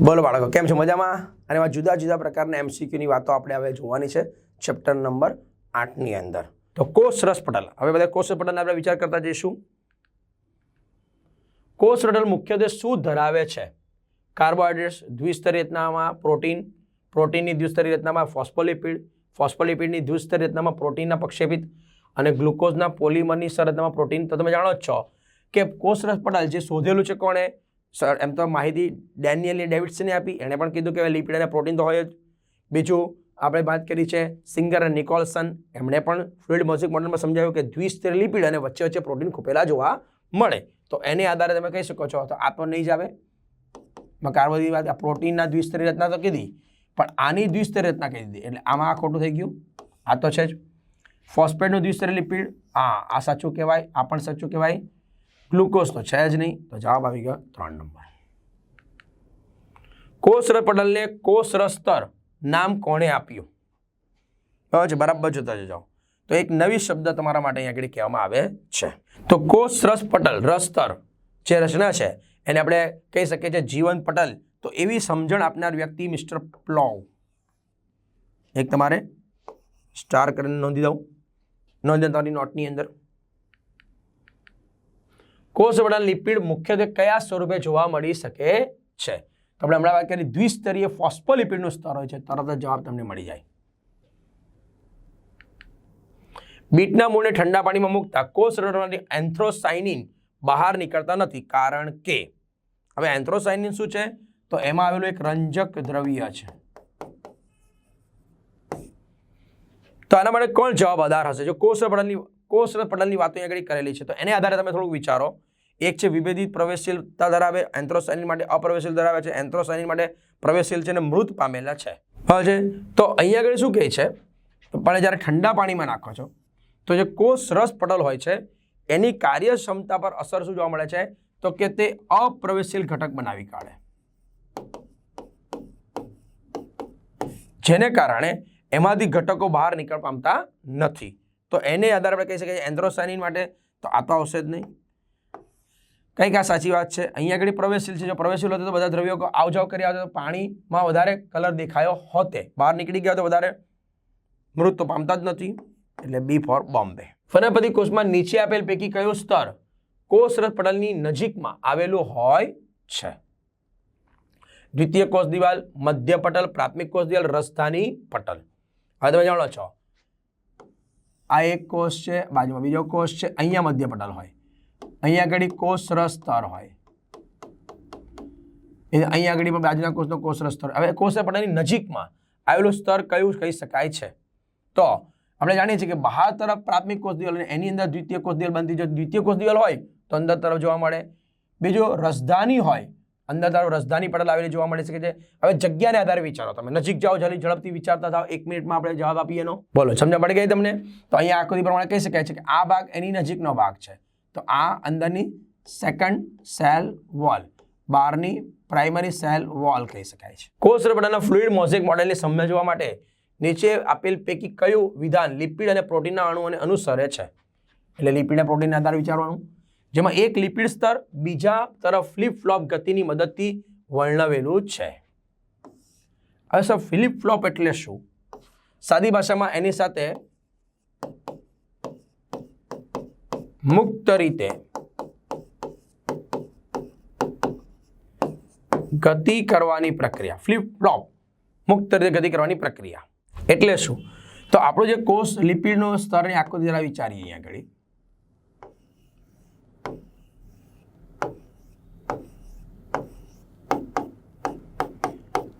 બોલો બાળકો, કેમ છો? મજામાં? અને એમાં જુદા જુદા પ્રકારના એમસીક્યુની વાતો આપણે હવે જોવાની છે ચેપ્ટર નંબર આઠની અંદર. તો કોષ રસ પટલ. હવે બધા કોષ પટલને આપણે વિચાર કરતા જઈશું. કોષ પટલ મુખ્યત્વે શું ધરાવે છે? કાર્બોહાઈડ્રેટ્સ દ્વિસ્તરીય રચનામાં પ્રોટીન, પ્રોટીનની દ્વિસ્તરીય રચનામાં ફોસ્ફોલિપિડ, ફોસ્ફોલિપિડની દ્વિસ્તરીય રચનામાં પ્રોટીનના પ્રક્ષેપિત, અને ગ્લુકોઝના પોલિમરની સંરચનામાં પ્રોટીન. તો તમે જાણો જ છો કે કોષ રસ જે શોધેલું છે કોણે? સર, એમ તો માહિતી ડેનિયલની ડેવિડસને આપી. એણે પણ કીધું કે લિપિડ અને પ્રોટીન તો હોય જ. બીજું, આપણે વાત કરી છે સિંગર અને નિકોલસન. એમણે પણ ફ્લુઇડ મ્યુઝિક મોડલમાં સમજાવ્યું કે દ્વિસ્તર લિપિડ અને વચ્ચે વચ્ચે પ્રોટીન ખૂપેલા જોવા મળે. તો એને આધારે તમે કહી શકો છો. તો આ તો નહીં જ આવે. કાર્બોદિત વાત આ પ્રોટીનના દ્વિસ્તરી રચના તો કીધી. પણ આની દ્વિસ્તરી રચના કહી દીધી? એટલે આમાં આ ખોટું થઈ ગયું. આ તો છે જ. ફોસ્ફેટનું દ્વિસ્તરી લિપિડ. હા, આ સાચું કહેવાય, આ પણ સાચું કહેવાય. ગ્લુકોઝ તો છે જ નહીં. તો જવાબ આવી ગયો ત્રણ નંબર. કોષ પટલને કોષ નામ કોણે આપ્યું? બરાબર છે બરાબર જોતા જાઓ તો એક નવી શબ્દ તમારા માટે અહીંયા આગળ કહેવામાં આવે છે. તો કોષ રસ પટલ રસ્તર જે રચના છે, એને આપણે કહી શકીએ છીએ જીવન પટલ. તો એવી સમજણ આપનાર વ્યક્તિ મિસ્ટર પ્લોવ એક તમારે સ્ટાર કરીને નોંધી દઉં. નોંધી તમારી નોટની અંદર. કોષ પટલ લિપિડ મુખ્યત્વે કયા સ્વરૂપે જોવા મળી શકે છે? તો આપણે હમણાં વાત કરી દ્વિસ્તરીય ફોસ્ફોલિપિડનું સ્તર હોય છે, તરત જ જવાબ તમને મળી જાય. બીટના મૂળને ઠંડા પાણીમાં મૂકતા કોષ રચનામાંથી એન્થ્રોસાઇનિન બહાર નીકળતા નથી. કારણ કે, હવે એન્થ્રોસાઇનિન શું છે? તો એમાં આવેલું એક રંજક દ્રવ્ય છે. તો આના માટે કોણ જવાબ આધાર હશે? જો કોષ પટલની કોષ પટલની વાતો અહીં આગળ કરેલી છે. તો એને આધારે તમે થોડુંક વિચારો. એક છે વિભેદિત પ્રવેશશીલતા ધરાવે એન્થ્રોસાઇનિન માટે અપ્રવેશશીલ ધરાવે છે એન્થ્રોસાઇનિન માટે પ્રવેશશીલ છે અને મૃત પામેલા છે. હવે છે? તો અહીંયા આગળ શું કહે છે? પણ જ્યારે ઠંડા પાણીમાં નાખો છો, તો જે કોષ રસ પટલ હોય છે, એની કાર્યક્ષમતા પર અસર શું જોવા મળે છે? તો કે તે અપ્રવેશશીલ ઘટક બનાવી કાઢે. જેને કારણે એમાંથી ઘટકો બહાર નીકળ પામતા નથી. તો એને આધારે આપણે કહી શકીએ એન્થ્રોસાઇનિન માટે તો આ તો આવશે જ નહીં. કંઈક આ સાચી વાત છે. અહીંયા આગળ પ્રવેશશીલ છે. જો પ્રવેશશીલ હોત તો બધા દ્રવ્યો આવજાવ કરી કર્યા તો પાણીમાં વધારે કલર દેખાયો હોતે. બહાર નીકળી ગયા તો વધારે મૃત તો પામતા જ નથી. એટલે બી ફોર બોમ્બે. વનસ્પતિ કોષમાં નીચે આપેલ પૈકી કયું સ્તર કોષરસ પટલની નજીકમાં આવેલું હોય છે? દ્વિતીય કોષ દિવાલ, મધ્ય પટલ, પ્રાથમિક કોષ દિવાલ, રસધાની પટલ. હવે તમે જાણો છો. આ એક કોષ છે, બાજુમાં બીજો કોષ છે, અહીંયા મધ્ય પટલ હોય. અહીંયા આગળ કોષ સ્તર હોય. અહીંયા આગળ પણ બાજુના કોષનો કોષર સ્તર. હવે કોષ પટલની નજીકમાં આવેલું સ્તર કયું કહી શકાય છે? તો આપણે જાણીએ છીએ કે બહાર તરફ પ્રાથમિક કોષ દિવાલ અને એની અંદર દ્વિતીય કોષ દિવાલ બનતી જો દ્વિતીય કોષ દિવાલ હોય, તો અંદર તરફ જોવા મળે. બીજો રસધાની હોય અંદર તરફ રસધાની પટલ આવેલી જોવા મળી શકે છે હવે જગ્યાને આધારે વિચારો તમે. નજીક જાઓ, જલ્દી ઝડપથી વિચારતા જાઓ એક મિનિટમાં આપણે જવાબ આપીએ એનો. બોલો, સમજ પડી ગઈ તમને? તો અહીંયા આકૃતિ પ્રમાણે કહી શકાય છે કે આ ભાગ એની નજીકનો ભાગ છે. તો આ અંદરની સેકન્ડ સેલ વોલ બહારની પ્રાઇમરી સેલ વોલ કહી શકાય છે. કોષ રબડાના ફ્લુઇડ મોઝેક મોડેલને સમજવા માટે નીચે આપેલ પૈકી કયું વિધાન લિપિડ અને પ્રોટીનના અણુઓને અનુસરે છે? એટલે લિપિડ અને પ્રોટીનના આધારે વિચારવાનું. જેમાં એક લિપિડ સ્તર બીજા તરફ ફ્લિપ ફ્લોપ ગતિની મદદથી વર્ણવેલું છે. હવે સર ફ્લિપ ફ્લોપ એટલે શું? સાદી ભાષામાં એની સાથે મુક્ત રીતે ગતિ કરવાની પ્રક્રિયા ફ્લિપ ફ્લોપ મુક્ત રીતે ગતિ કરવાની પ્રક્રિયા. એટલે શું? તો આપણો જે કોષ લિપિડનો સ્તરની આકૃતિ જરા વિચારીએ અહીંયા આગળ.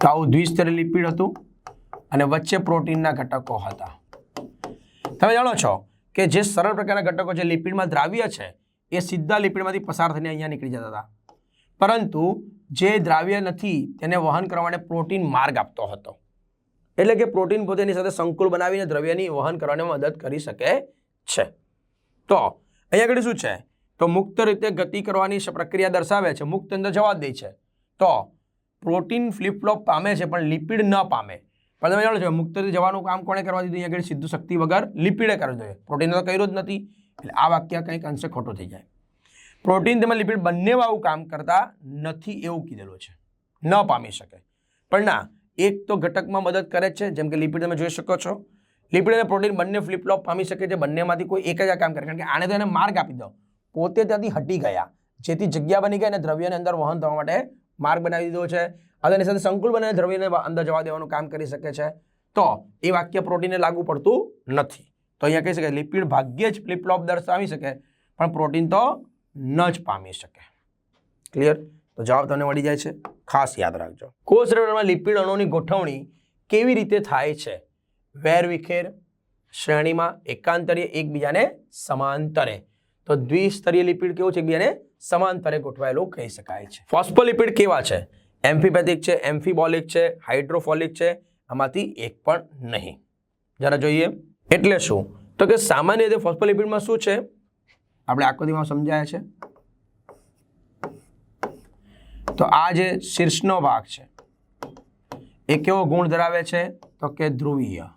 તો આવું લિપિડ હતું અને વચ્ચે પ્રોટીનના ઘટકો હતા. તમે જાણો છો કે જે સરળ પ્રકારના ઘટકો છે લિપિડમાં દ્રાવ્ય છે, એ સીધા લિપિડમાંથી પસાર થઈને અહીંયા નીકળી જતા હતા. પરંતુ જે દ્રાવ્ય નથી, તેને વહન કરવા માટે પ્રોટીન માર્ગ આપતો હતો. એટલે કે પ્રોટીન પોતેની સાથે સંકુલ બનાવીને દ્રવ્યની વહન કરવાને મદદ કરી શકે છે. તો અહીંયા આગળ શું છે? તો મુક્ત રીતે ગતિ કરવાની પ્રક્રિયા દર્શાવે છે. મુક્ત અંદર જવા દે છે. તો પ્રોટીન ફ્લિપફ્લોપ પામે છે, પણ લિપિડ ન પામે. પણ તમે જાણો છો મુક્ત જવાનું કામ કોણે કરવા દીધું? અહીંયા આગળ સીધું શક્તિ વગર લિપિડે કરવું જોઈએ. પ્રોટીન તો કર્યું જ નથી. એટલે આ વાક્ય કંઈક અંશે ખોટું થઈ જાય. પ્રોટીન તેમજ લિપિડ બંને આવું કામ કરતા નથી એવું કીધેલું છે. ન પામી શકે. પણ ના, એક તો ઘટકમાં મદદ કરે છે, જેમ કે લિપિડ તમે જોઈ શકો છો. લિપિડ અને પ્રોટીન બંને ફ્લિપફ્લોપ પામી શકે છે, બંનેમાંથી કોઈ એક જ આ કામ કરે. કારણ કે આને તો એને માર્ગ આપી દો. પોતે ત્યાંથી હટી ગયા. જેથી જગ્યા બની ગઈ અને દ્રવ્યને અંદર વહન થવા માટે માર્ગ બનાવી દીધો છે. અને સાથે સંકુલ બનાવીને દ્રવ્યને અંદર જવા દેવાનું કામ કરી શકે છે. તો એ વાક્ય પ્રોટીનને લાગુ પડતું નથી. તો અહીંયા કહી શકાય, લિપિડ ભાગ્યે જ ફ્લિપફ્લોપ દર્શાવી શકે, પણ પ્રોટીન તો ન જ પામી શકે. ક્લિયર તો જવાબ તમને મળી જાય છે. ખાસ યાદ રાખજો. કોષ રબરમાં લિપિડ અણુની ગોઠવણી કેવી રીતે થાય છે? વેર વિખેર, શ્રેણીમાં, એકાંતરીય, એકબીજાને સમાંતરે. તો દ્વિસ્તરીય લિપિડ કેવું છે? એકબીજાને સમાંતરે ગોઠવાયેલું કહી શકાય છે. ફોસ્ફોલિપિડ કેવા છે? એમ્ફીપેથિક છે એમ્ફીબોલિક છે હાઇડ્રોફોલિક છે આમાંથી એક પણ નહીં. જરા જોઈએ. એટલે શું? તો કે સામાન્ય રીતે ફોસ્ફોલિપિડમાં શું છે? આપણે આકૃતિમાં સમજાય છે. તો આ જે શીર્ષનો ભાગ છે એ કેવો ગુણ ધરાવે છે? તો કે ધ્રુવીય.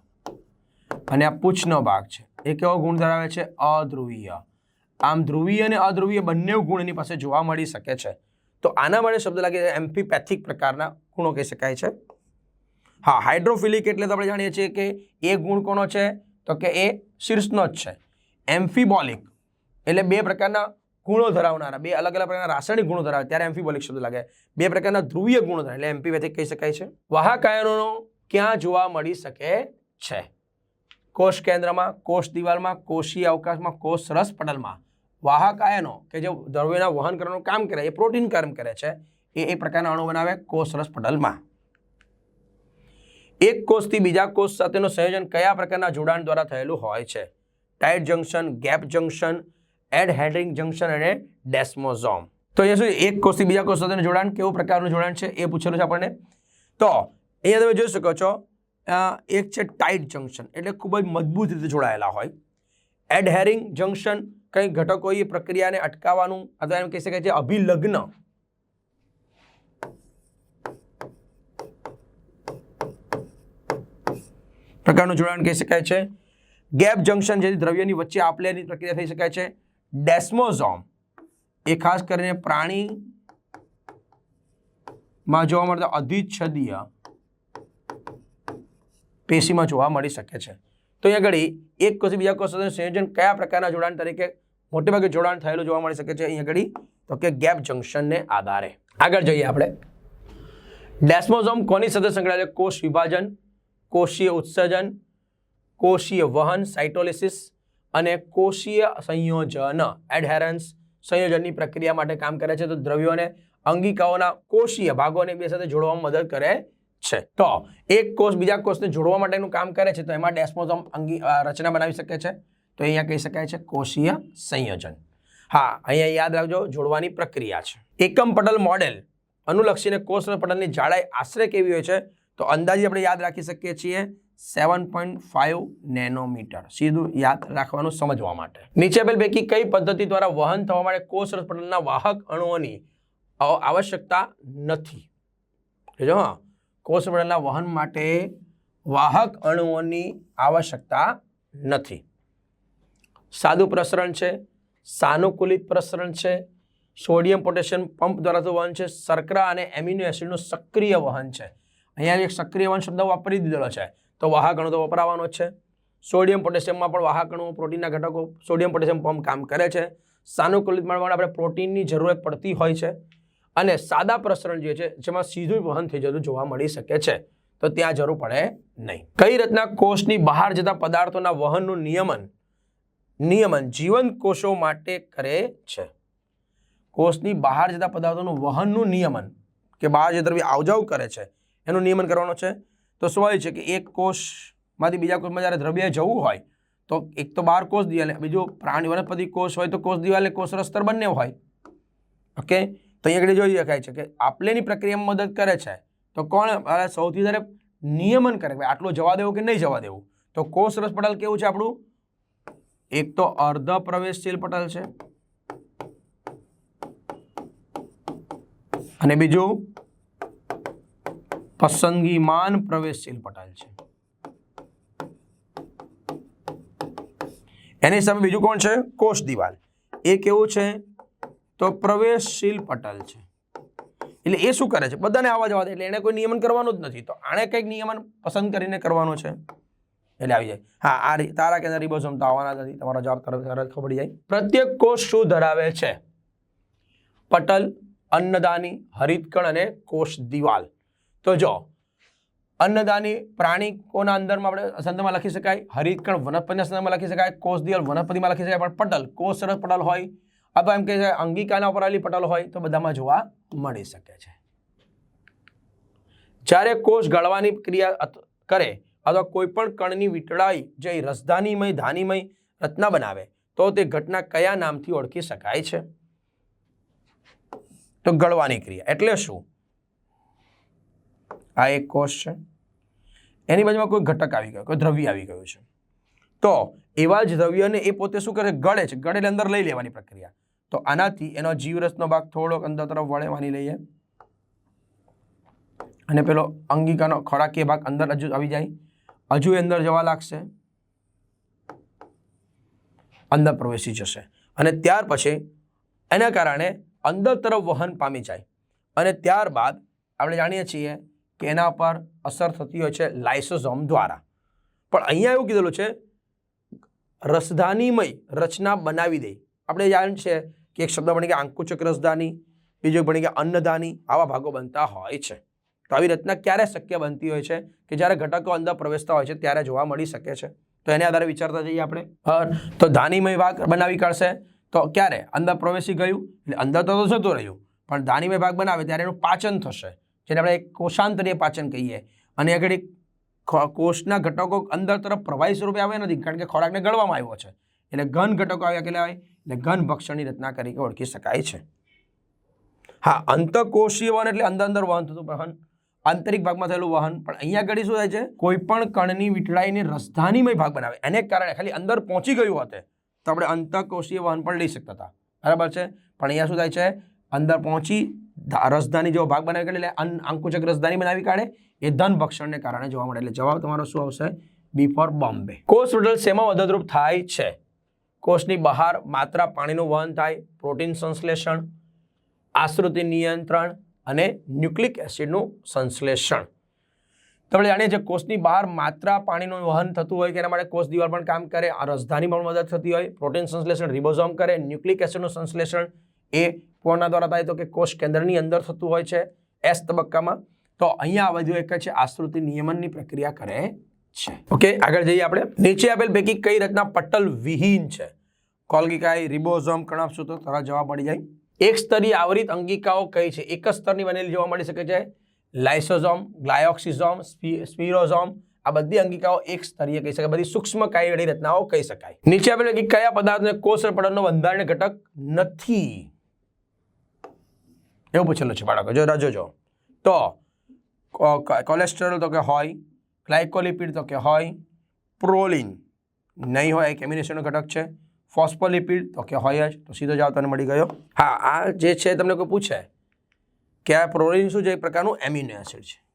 અને આ પૂંછનો ભાગ છે એ કેવો ગુણ ધરાવે છે? અધ્રુવીય. આમ ધ્રુવીય અને અધ્રુવીય બંને ગુણ એની પાસે જોવા મળી શકે છે. તો આના માટે શબ્દ લાગે છે એમ્ફીપેથિક પ્રકારના ગુણો કહી શકાય છે. હા, હાઇડ્રોફિલિક એટલે તો આપણે જાણીએ છીએ કે એ ગુણ કોનો છે? તો કે એ શીર્ષનો જ છે. એમ્ફીબોલિક એટલે બે પ્રકારના ગુણો ધરાવનારા, બે અલગ અલગ પ્રકારના રાસાયણિક ગુણો ધરાવે ત્યારે એમ્ફીબોલિક શબ્દ લાગે. બે પ્રકારના ધ્રુવીય ગુણો ધરાવે એટલે એમ્ફીપેથિક કહી શકાય છે. વાહકાયનો ક્યાં જોવા મળી શકે છે? કોષ કેન્દ્રમાં કોષ દિવાલમાં, કોષીય અવકાશમાં, કોષ રસ પટલમાં. વાહક આયનો કે જે દ્રવ્યના વહન કરવાનું કામ કરે, એ પ્રોટીન કર્મ કરે છે, એ એ પ્રકારના અણુ બનાવે કોષ રસ પટલમાં એક કોષથી બીજા કોષ સાથેનું સંયોજન કયા પ્રકારના જોડાણ દ્વારા થયેલું હોય છે? Tight junction gap junction adhering junction અને ડેસ્મોઝોમ તો અહીંયા શું એક કોષથી બીજા કોષ સાથેનું જોડાણ કેવું પ્રકારનું જોડાણ છે, એ પૂછેલું છે આપણને. તો અહીંયા તમે જોઈ શકો છો એક છે ટાઇટ જંકશન એટલે ખૂબ જ મજબૂત રીતે જોડાયેલા હોય. એડહેરિંગ જંકશન કંઈ ઘટકો એ પ્રક્રિયાને અટકાવવાનું? અથવા એમ કહી શકાય છે અભિલગ્ન. પ્રકારનું જોડાણ કહી શકાય છે. ગેપ જંકશન જેથી દ્રવ્યની વચ્ચે આપલેની પ્રક્રિયા થઈ શકાય છે. ડેસ્મોઝોમ. એ ખાસ કરીને પ્રાણીમાં જોવા મળતા અધિચ્છદીય પેશીમાં જોવા મળી શકે છે. તો અહીંયા આગળ એક કોષથી બીજા કોષ સાથે સંયોજન કયા પ્રકારના જોડાણ તરીકે મોટેભાગે જોડાણ થયેલું જોવા મળી શકે છે અહીંયા આગળ? તો કે ગેપ જંકશનને આધારે. આગળ જઈએ આપણે. ડેસ્મોઝોમ કોની સાથે સંકળાયેલ? કોષ વિભાજન, કોષીય ઉત્સર્જન, કોષીય વહન, સાઇટોલિસિસ અને કોષીય સંયોજન, એડહેરન્સ સંયોજનની પ્રક્રિયા માટે કામ કરે છે. તો દ્રવ્યોને અંગિકાઓના કોષીય ભાગોને બે સાથે જોડવામાં મદદ કરે છે. તો એક કોષ બીજા કોષને જોડવા માટેનું કામ કરે છે, તો એમાં ડેસ્મોઝોમ અંગી રચના બનાવી શકે છે. તો અહીંયા કહી શકાય છે કોષીય સંયોજન. હા, અહીંયા યાદ રાખજો, જોડવાની પ્રક્રિયા છે. એકમ પટલ મોડેલ અનુલક્ષીને કોષ પટલની જાડાઈ આશરે કેવી હોય છે? તો અંદાજે આપણે યાદ રાખી શકીએ છીએ સેવન પોઈન્ટ ફાઇવ નેનોમીટર. સીધું યાદ રાખવાનું સમજવા માટે. નીચે આપેલ પૈકી કઈ પદ્ધતિ દ્વારા વહન થવા માટે કોષ પટલના વાહક અણુઓની આવશ્યકતા નથી? જો હા. કોષ પટલના વહન માટે વાહક અણુઓની આવશ્યકતા નથી. સાદું પ્રસરણ છે, સાનુકૂલિત પ્રસરણ છે, સોડિયમ પોટેશિયમ પંપ દ્વારા થતું વહન છે, શર્કરા અને એમિનો એસિડનું સક્રિય વહન છે. અહીંયા એક સક્રિય વહન શબ્દ વાપરી દીધેલો છે, તો વાહક અણુ તો વપરાવાનો છે. સોડિયમ પોટેશિયમમાં પણ વાહક અણુઓ પ્રોટીનના ઘટકો, સોડિયમ પોટેશિયમ પંપ કામ કરે છે. સાનુકૂલિત માટે આપણે પ્રોટીનની જરૂરત પડતી હોય છે. અને સાદા પ્રસરણ જે છે, જેમાં સીધું વહન થઈ જતું જોવા મળી શકે છે, તો ત્યાં જરૂર પડે નહીં. કઈ રીતના કોષની બહાર જતા પદાર્થોના વહનનું નિયમન નિયમન જીવંત કોષો માટે કરે છે? કોષની બહાર જતા પદાર્થોનું વહનનું નિયમન કે બહાર જે દ્રવ્ય આવજાવ કરે છે, એનું નિયમન કરવાનું છે? તો સ્વાભાવિક છે કે એક કોષમાંથી બીજા કોષમાં જ્યારે દ્રવ્ય જવું હોય, તો એક તો બહાર કોષ દિવાલે, બીજો પ્રાણી વનસ્પતિ કોષ હોય તો કોષ દિવાલે કોષ રસ્તર બંને હોય. ઓકે? તો અહીંયા આગળ જોઈ શકાય છે કે આપલેની પ્રક્રિયામાં મદદ કરે છે. તો કોણ સૌથી વધારે નિયમન કરે? ભાઈ આટલું જવા દેવું કે નહીં જવા દેવું? તો કોષ રસ પટલ કેવું છે આપણું? એક તો અર્ધ પ્રવેશશીલ પટલ છે. અને બીજું પસંદગીમાન પ્રવેશશીલ પટલ છે. એની સામે બીજું કોણ છે? કોષ દિવાલ. એ કેવું છે? તો પ્રવેશશીલ પટલ છે. એટલે એ શું કરે છે? બધાને આવા જવા દે, એટલે એને કોઈ નિયમન કરવાનું જ નથી. તો આણે કંઈક નિયમન પસંદ કરીને કરવાનું છે. એટલે આવી જાય. હા, આ તારા કે રિબોઝોમ તો આવવાના નથી. તમારો જવાબ તરત તરત ખબર જાય. પ્રત્યેક કોષ શું ધરાવે છે? પટલ, અન્નદાની, હરિતકણ અને કોષ દિવાલ. તો જો, અન્નદાની પ્રાણી કોના અંદરમાં આપણે સંદર્ભમાં લખી શકાય. હરિતકણ વનસ્પતિના સંદર્ભમાં લખી શકાય. કોષ દિવાલ વનસ્પતિમાં લખી શકાય. પણ પટલ કોષ પટલ હોય અથવા એમ કે છે, અંગિકાના ઉપર આલી પટલ હોય તો બધામાં જોવા મળી શકે છે. જ્યારે કોષ ગળવાની ક્રિયા કરે અથવા કોઈ પણ કણની વીંટળાઈ જઈ રસધાનીમય, ધાનીમય રચના બનાવે, તો તે ઘટના કયા નામથી ઓળખી શકાય છે? તો ગળવાની ક્રિયા. એટલે શું? આ એક કોષ છે. એની બાજુમાં કોઈ ઘટક આવી ગયો, કોઈ દ્રવ્ય આવી ગયું છે. તો એવા જ દ્રવ્યને એ પોતે શું કરે? ગળે છે. ગળે અંદર લઈ લેવાની પ્રક્રિયા. તો આનાથી એનો જીવરસનો ભાગ થોડોક અંદર તરફ વળે માની લઈએ. અને પેલો અંગિકાનો ખોરાકીય ભાગ અંદર હજુ આવી જાય. હજુ અંદર જવા લાગશે. અંદર પ્રવેશી જશે. અને ત્યાર પછી એના કારણે અંદર તરફ વહન પામી જાય. અને ત્યારબાદ આપણે જાણીએ છીએ કે એના પર અસર થતી હોય છે લાઇસોઝોમ દ્વારા. પણ અહીંયા એવું કીધેલું છે, રસધાનીમય રચના બનાવી દે. આપણે જાણ છે કે એક શબ્દ ભણી કે આંકુચક રસધાની બીજો ભણી બની કે અન્નદાની આવા ભાગો બનતા હોય છે. તો આવી રચના ક્યારે શક્ય બનતી હોય છે? કે જ્યારે ઘટકો અંદર પ્રવેશતા હોય છે ત્યારે જોવા મળી શકે છે? તો એને આધારે વિચારતા જઈએ આપણે. તો ધાનીમય ભાગ બનાવી કાઢશે. તો ક્યારે? અંદર પ્રવેશી ગયું. એટલે અંદર તો તો જતું રહ્યું. પણ ધાનીમય ભાગ બનાવે ત્યારે એનું પાચન થશે. જેને આપણે એક કોષાંતરીય પાચન કહીએ. અને આગળ એક કોષના ઘટકો અંદર તરફ પ્રવાહી સ્વરૂપે આવ્યા નથી. કારણ કે ખોરાકને ગળવામાં આવ્યો છે. એટલે ઘન ઘટકો આવ્યા કેટલા હોય એટલે ઘન ભક્ષણની રચના તરીકે ઓળખી શકાય છે. હા અંતકોષીય વહન એટલે અંદર અંદર વહન થતું વહન આંતરિક ભાગમાં થયેલું વહન. પણ અહીંયા આગળ શું થાય છે? કોઈ પણ કણની વીંટળાઈને રસધાનીમય ભાગ બનાવે. એને કારણે ખાલી અંદર પહોંચી ગયું હોતે તો આપણે અંતકોષીય વહન પણ લઈ શકતા હતા. બરાબર છે? પણ અહીંયા શું થાય છે? અંદર પહોંચી રસધાની જેવો ભાગ બનાવી કાઢે, એટલે આંકુચક રસધાની બનાવી કાઢે. એ ધન ભક્ષણને કારણે જોવા મળે. એટલે જવાબ તમારો શું આવશે? B for Bombay. કોષ પટલ શેમાં મદદરૂપ થાય છે? કોષની બહાર માત્રા પાણીનું વહન થાય, પ્રોટીન સંશ્લેષણ, આશ્રુતિ નિયંત્રણ અને ન્યુક્લિક એસિડનું સંશ્લેષણ. તમે જાણીએ છીએ કોષની બહાર માત્રા પાણીનું વહન થતું હોય કે એના માટે કોષ દિવાલ પણ કામ કરે, આ રસધાની પણ મદદ થતી હોય, પ્રોટીન સંશ્લેષણ રિબોઝોમ કરે, ન્યુક્લિક એસિડનું સંશ્લેષણ એ કોના દ્વારા થાય તો કે કોષ કેન્દ્રની અંદર થતું હોય છે, એસ તબક્કામાં. તો અહીંયા આ બધું એક છે, આશ્રુતિ નિયમનની પ્રક્રિયા કરે છે. ઓકે આગળ જઈએ આપણે. નીચે આપેલ પૈકી કઈ રચના પટલ વિહીન છે? કોલ્ગિકાઈ, રિબોઝોમ કણાપસૂત્રો તરત જવાબ મળી જાય. એક સ્તરીય આવરિત અંગિકાઓ કઈ છે? એક જ સ્તરની બનેલી જોવા મળી શકે છે. લાઇસોઝોમ, ગ્લાયોક્સિઝોમ સ્પીરોઝોમ, આ બધી અંગિકાઓ એક સ્તરીય કહી શકાય. બધી સૂક્ષ્મ કાયવાળી રચનાઓ કહી શકાય. નીચે આપેલ પૈકી કયા પદાર્થને કોષ પટલનો ઘટક નથી? એવું પૂછેલું છે બાળકો. જો રાજો જો. તો કોલેસ્ટ્રોલ તો કે હોય? ગ્લાયકોલિપિડ તો કે હોય, પ્રોલિન નહીં હોય, એક એમિનેશનનો ઘટક છે. ફોસ્ફોલિપિડ તો કે હોય જ, તો સીધો જવાબ તને મળી ગયો. હા, આ જે છે તમને કોઈ પૂછે કે આ પ્રોલિન શું છે? એક પ્રકારનું એમિનો એસિડ છે.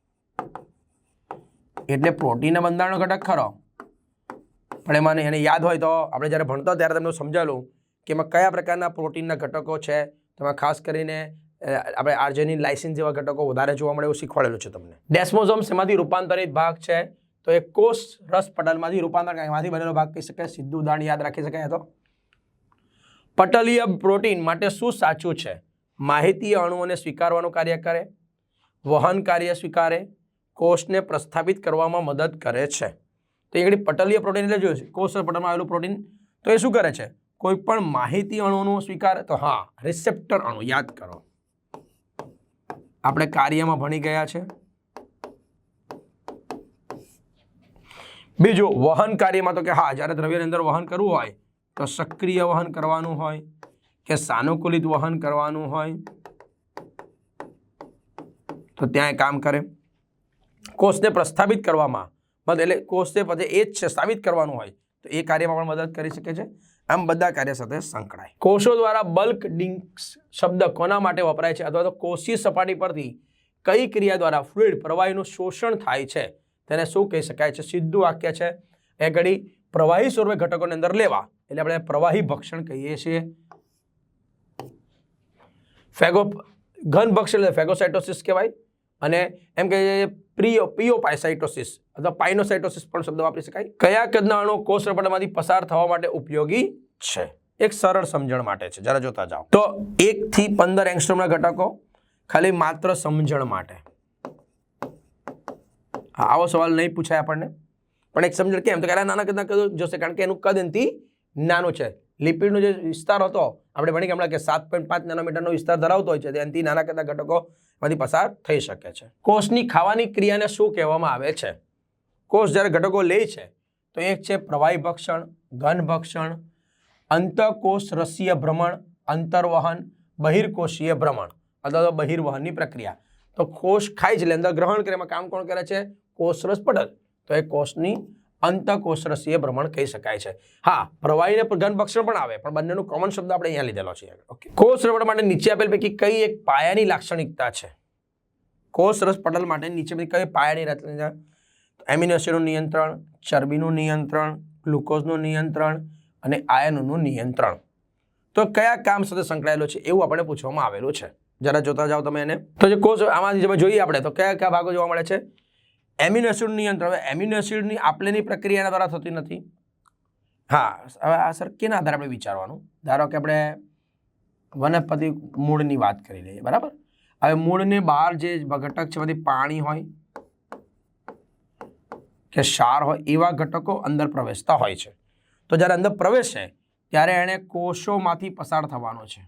એટલે પ્રોટીનના બંધારણનો ઘટક ખરો. પણ એમાં એને યાદ હોય તો આપણે જ્યારે ભણતા ત્યારે તમને સમજાવેલું કે એમાં કયા પ્રકારના પ્રોટીનના ઘટકો છે? તેમાં ખાસ કરીને આપણે આર્જેનિન લાઇસિન જેવા ઘટકો વધારે જોવા મળે એવું શીખવાડેલું છે તમને. ડેસ્મોઝોમ્સ એમાંથી રૂપાંતરિત ભાગ છે? તો એ કોષ રસ પટલમાંથી રૂપાંતર એમાંથી બનેલો ભાગ કહી શકાય, સીધું ઉદાહરણ યાદ રાખી શકાય તો. પટલીય પ્રોટીન માટે શું સાચું છે? માહિતી અણુઓને સ્વીકારવાનું કાર્ય કરે? વહન કાર્ય સ્વીકારે? કોષને પ્રસ્થાપિત કરવામાં મદદ કરે છે? તો એ પટલીય પ્રોટીન એટલે જોયું છે? કોષ પટલમાં આવેલું પ્રોટીન. તો એ શું કરે છે? કોઈ પણ માહિતી અણુનું સ્વીકાર તો હા, રિસેપ્ટર અણુ, યાદ કરો. આપણે કાર્યમાં ભણી ગયા છે. બીજું, વહન કાર્યમાં તો કે હા, જ્યારે દ્રવ્યની અંદર વહન કરવું હોય, તો સક્રિય વહન કરવાનું હોય કે સાનુકૂલિત વહન કરવાનું હોય, તો ત્યાં એ કામ કરે. કોષને પ્રસ્થાપિત કરવામાં મતલબ એટલે કોષને પછી એ જ છે સાબિત કરવાનું હોય, તો એ કાર્યમાં પણ મદદ કરી શકે છે. આમ બધા કાર્ય સાથે સંકળાય. કોષો દ્વારા બલ્ક ડિંક્સ શબ્દ કોના માટે વપરાય છે? અથવા તો કોષી સપાટી પરથી કઈ ક્રિયા દ્વારા ફ્લુઇડ પ્રવાહીનું શોષણ થાય છે? તેને શું કહી શકાય છે? સીધું વાક્ય છે. એ ઘડી પ્રવાહી સ્વરૂપે ઘટકોની અંદર લેવા. એટલે આપણે પ્રવાહી ભક્ષણ કહીએ છીએ. ફેગો ઘન ભક્ષ એટલે ફેગોસાઇટોસિસ કહેવાય. અને એમ કે પ્રિયો પાયસાઇટોસિસ, અથવા પાઇનોસાઇટોસિસ પણ શબ્દ વાપરી શકાય. કયા કદના અણુ કોષ રબડમાંથી પસાર થવા માટે ઉપયોગી છે? એક સરળ સમજણ માટે છે, જરા જોતા જાઓ. તો એક થી પંદર એંગસ્ટ્રોમના ઘટકો, ખાલી માત્ર સમજણ માટે. આવો સવાલ નહીં પૂછાય આપણને. પણ એક સમજણ કેમ? તો કે નાના કદના કદ જોશે, કારણ કે એનું કદ એનથી નાનું છે. લિપિડનો જે વિસ્તાર હતો, આપણે ભણી કે હમણાં કે સાત પોઈન્ટ પાંચ નાનોમીટરનો વિસ્તાર ધરાવતો હોય છે એનથી નાના કદના ઘટકો માંથી પસાર થઈ શકે છે. કોષની ખાવાની ક્રિયાને શું કહેવામાં આવે છે? કોષ જ્યારે ઘટકો લે છે, તો એક છે પ્રવાહી ભક્ષણ, ઘન ભક્ષણ અંતકોષ રસીય ભ્રમણ, અંતર્વહન, બહિર્કોષીય ભ્રમણ, અથવા તો બહિર્વહનની પ્રક્રિયા. તો કોષ ખાય છે એટલે અંદર ગ્રહણ કરે એમાં કામ કોણ કરે છે? કોષરસ પટલ. તો એ કોષની અંતકોષરસીય ભ્રમણ કહી શકાય છે. હા, પ્રવાહીને ઘન ભક્ષણ પણ આવે પણ બંનેનો કોમન શબ્દ આપણે અહીંયા લીધેલો છે. ઓકે કોષ રબડ માટે નીચે આપેલ પૈકી કઈ એક પાયાની લાક્ષણિકતા છે? કોષ રસ પટલ માટે નીચે કઈ પાયાની લાક્ષણિકતા એમિનો એસિડનું નિયંત્રણ, ચરબીનું નિયંત્રણ, ગ્લુકોઝનું નિયંત્રણ અને આયનોનું નિયંત્રણ. તો કયા કામ સાથે સંકળાયેલો છે એવું આપણે પૂછવામાં આવેલું છે. જરા જોતા જાઓ તમે એને. તો જે કોષ આમાંથી જોઈએ આપણે, તો કયા કયા ભાગો જોવા મળે છે? એમિનો એસિડ નિયંત્રણ. હવે એમિનો એસિડની આપલેની પ્રક્રિયા દ્વારા થતી નથી. હા, હવે આ સર કેના આધારે આપણે વિચારવાનું? ધારો કે આપણે વનસ્પતિ મૂળની વાત કરી લઈએ, બરાબર? હવે મૂળની બહાર જે ઘટક છે બધી પાણી હોય કે ક્ષાર હોય, એવા ઘટકો અંદર પ્રવેશતા હોય છે. તો જ્યારે અંદર પ્રવેશે, ત્યારે એણે કોષોમાંથી પસાર થવાનો છે.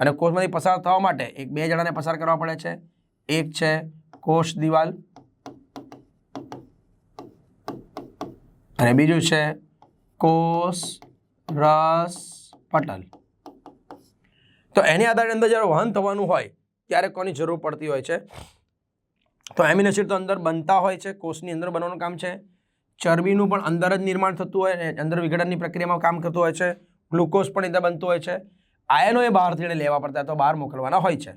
અને કોષમાંથી પસાર થવા માટે એક બે જણાને પસાર કરવા પડે છે. એક છે કોષ દિવાલ અને બીજું છે કોષ રસ પટલ. તો એની આધારે અંદર જ્યારે વહન થવાનું હોય, ત્યારે કોની જરૂર પડતી હોય છે? તો એમિનો એસિડ તો અંદર બનતા હોય છે, કોષની અંદર બનવાનું કામ છે. ચરબીનું પણ અંદર જ નિર્માણ થતું હોય અને અંદર વિઘટનની પ્રક્રિયામાં કામ કરતું હોય છે. ગ્લુકોઝ પણ અંદર બનતું હોય છે. આયનો એ બહારથી લેવા પડતા, તો બહાર મોકલવાના હોય છે.